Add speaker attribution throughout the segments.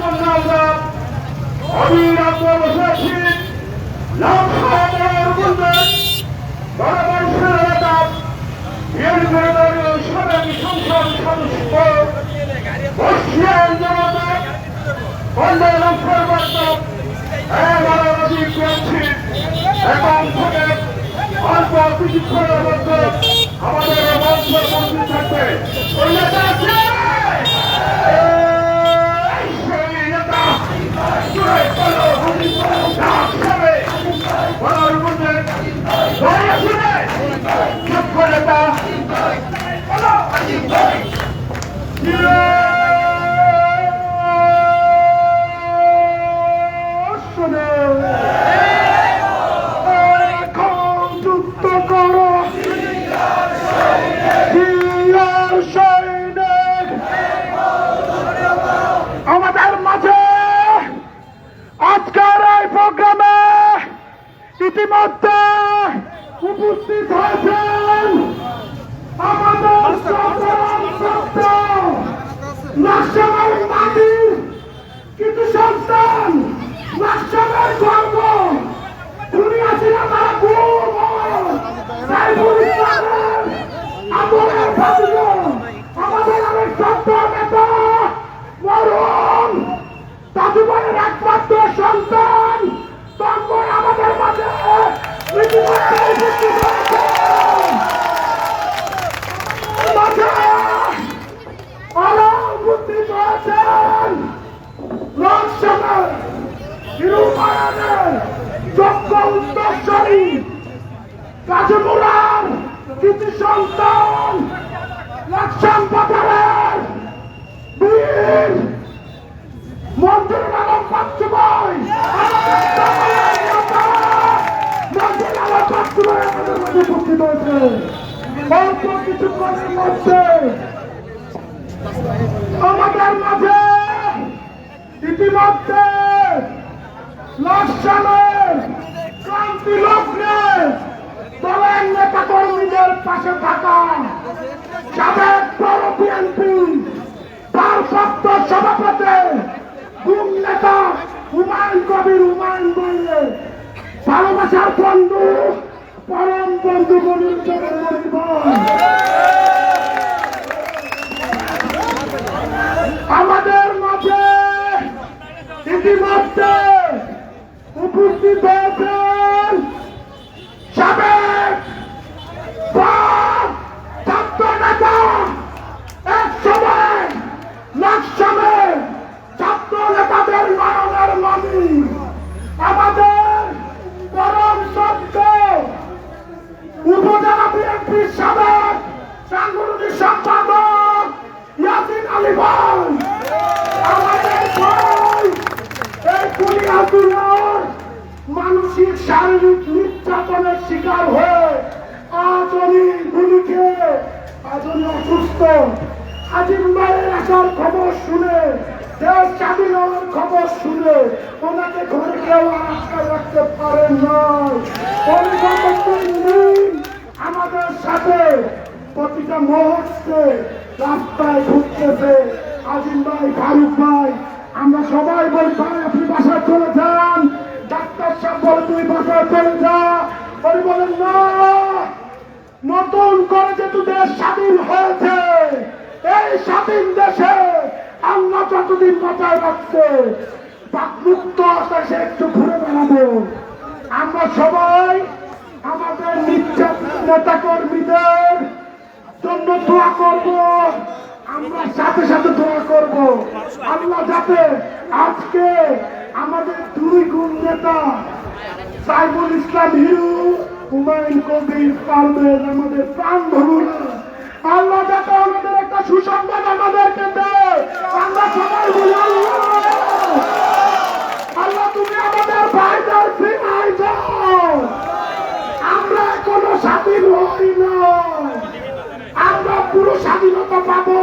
Speaker 1: আমরা অবিরাম বসে আছি মধ্যে আমাদের মঞ্চ মন্ত্রী থাকবে ওই ইতিমধ্যে উপস্থিত হয়েছেন আমাদের সন্তান মাটির কিন্তু সন্তান লাকসামের গর্ব। দুনিয়া ছিল তারা বন্ধু পরম বন্ধু আমাদের মাঝে ইতিমধ্যে উপস্থিত শিকার হয়ে আজ উনি গুলি আজ উনি অসুস্থ, আজিম ভাইয়ের আসার খবর শুনে, দেশ স্বাধীন হওয়ার খবর শুনে, ওনাকে ঘরে কেউ আটকে রাখতে পারেন নেই আমাদের সাথে। প্রতিটা মুহূর্তে রাস্তায় ঘুরতেছে আজিম ভাই, ফারুক ভাই। আমরা সবাই বলি, ভাই, আপনি বাসায় চলে যান। ডাক্তার সাহেব বলে, তুই বাসায় চলে যা। উনি বলেন না। নতুন করে যেহেতু দেশ স্বাধীন হয়েছে, এই স্বাধীন দেশে আল্লাহ যতদিন বাঁচায় রাখছে মুক্ত আকাশে একটু ঘুরে বেড়াবো। আমরা সবাই আমাদের নেতা কর্মীদের জন্য দোয়া করব। আমরা সাথে সাথে দোয়া করব। আল্লাহ যাতে আজকে আমাদের দুই গুণ নেতা সাইবুল ইসলাম হিরু, হুমায়ুন কবির পারভেজ আমাদের প্রাণ ধরুন। আল্লাহ যাতে আমাদের একটা সুসংবাদ আমাদেরকে আমরা সবাই বলি, আল্লাহ তুমি আমাদের ভাইদের ফিরাই দাও। আমরা কোনো স্বাধীন হই না আমরা পুরো স্বাধীনতা পাবো।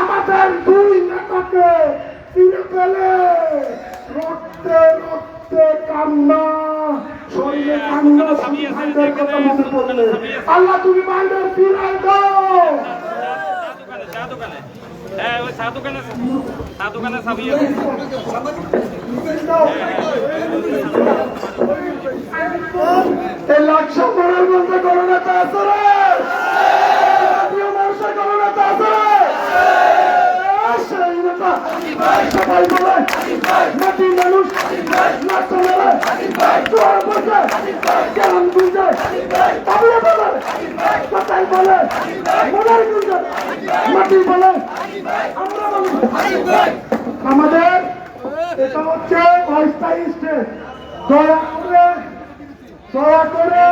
Speaker 1: আমাদের দুই নেতাকে ফিরে পেলে রক্তে রক্ত কান্না শরীরে কান্না কথা মনে পড়লে। আল্লাহ তুমি ভাইদের ফিরাই দাও।
Speaker 2: হ্যাঁ ওই
Speaker 1: এই মধ্যে কোনো মানুষের কোনো নেতা সবাই বলে আমাদের এটা হচ্ছে অস্থায়ী স্টেজ দয়া করে দয়া করে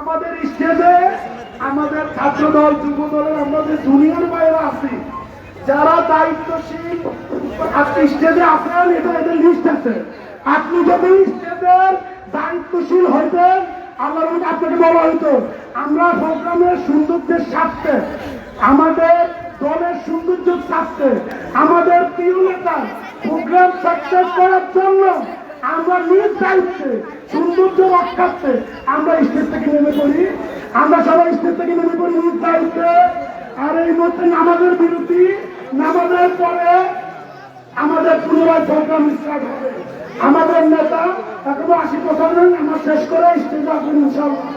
Speaker 1: আমাদের স্টেজে আমাদের ছাত্র দল যুব দলের আমাদের জুনিয়র বাইরে আছি যারা দায়িত্বশীল আপনি স্টেজে আছেন এটা লিস্ট আছে আপনি যদি স্টেজের দায়িত্বশীল হইতেন আল্লাহর রহমতে আপনাকে বলা হইতো, আমরা প্রোগ্রামের সৌন্দর্যের স্বার্থে, আমাদের দলের সৌন্দর্য স্বার্থে, আমাদের প্রিয় নেতা প্রোগ্রাম সাকসেস করার জন্য আমরা নিজ দায়িত্বে, সৌন্দর্য রক্ষার্থে আমরা স্টেজ থেকে নেমে পড়ি। আমরা সবাই স্টেজ থেকে নেমে পড়ি নিজ দায়িত্বে। আর এই মধ্যে নামাজের বিরতি, নামাজের পরে আমাদের পুনরায় প্রোগ্রাম স্টার্ট হবে। আমাদের নেতা এখনও আশি নেই আমরা শেষ করে স্টেজে আসবেন ইনশাল্লাহ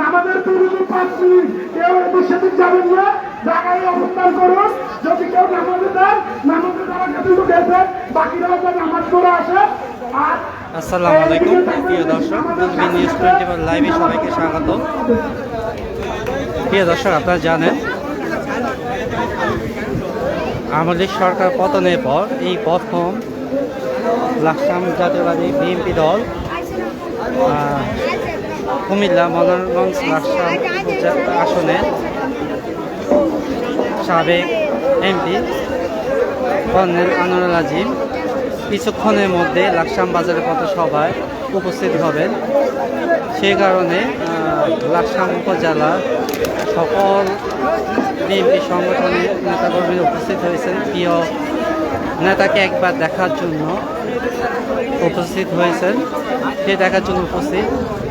Speaker 1: নামাজের বিরতি পাঁচ মিনিট কেউ এদের সাথে যাবেন না জায়গায় অবস্থান করুন। যদি কেউ নামাজে দেন নামাজে যাওয়ার কিন্তু গেছে বাকিরাও যেন নামাজ করে আসে। আর
Speaker 3: আসসালামু আলাইকুম প্রিয় দর্শক নিউজ টোয়েন্টি লাইভে সবাইকে স্বাগত। প্রিয় দর্শক আপনারা জানেন আমাদের সরকার পতনের পর এই প্রথম লাকসাম জাতীয়বাদী বিএনপি দল কুমিল্লা মনোরগঞ্জ লাকসাম উপজেলা আসনে সাবেক এমপি কর্নেল আনোয়ার আজিম কিছুক্ষণের মধ্যে লাকসাম বাজারের পথসভায় উপস্থিত হবেন। সেই কারণে লাকসাম উপজেলার সকল বিএনপি সংগঠনের নেতাকর্মী উপস্থিত হয়েছেন। প্রিয় নেতাকে একবার দেখার জন্য উপস্থিত হয়েছেন। সে দেখার জন্য উপস্থিত।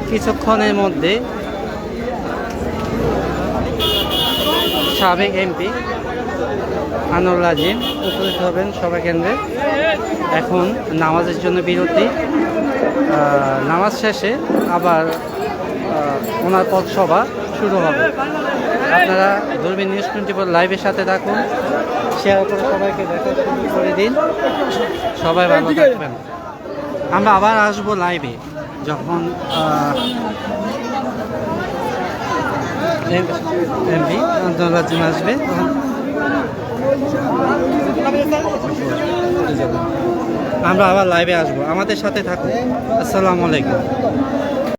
Speaker 3: কিছুক্ষণের মধ্যে সাবেক এমপি আনোয়ার আজিম উপস্থিত হবেন সভা কেন্দ্রে এখন নামাজের জন্য বিরতি। নামাজ শেষে আবার ওনার পথ সভা শুরু হবে। আপনারা দূরবীন নিউজ টোয়েন্টি ফোর লাইভের সাথে থাকুন। শেয়ার করে সবাইকে দেখা শুরু করে দিন। সবাই ভালো থাকবেন। আমরা আবার আসব লাইভে, যখন এমপি আন্তর আসবে। তখন আমরা আবার লাইভে আসব। আমাদের সাথে থাকুন। আসসালামু আলাইকুম।